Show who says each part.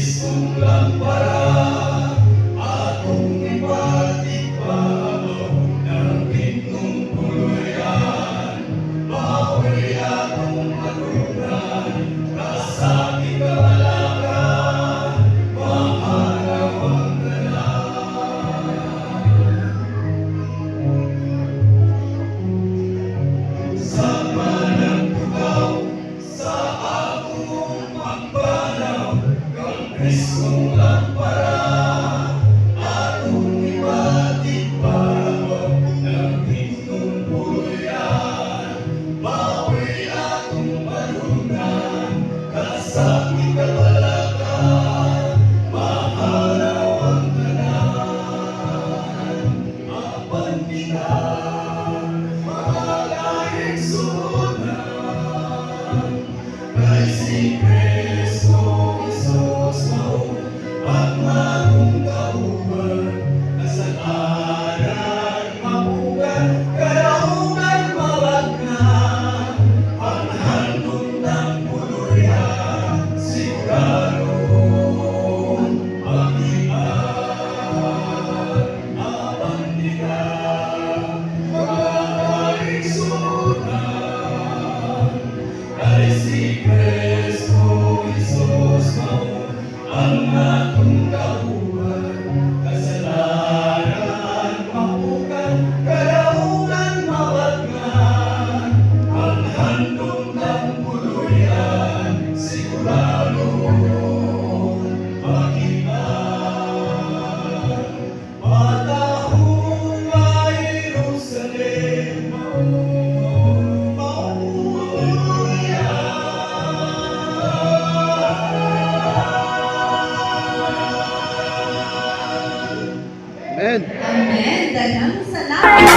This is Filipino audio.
Speaker 1: Kristong lang para Kristong lampara Atong ibatid para ng Kristong puluyan Bawi atong parunan Kasakit na palaka Mahalaw ang tanan Apan kita Mga laing suunan Kay
Speaker 2: है धर्म सलाह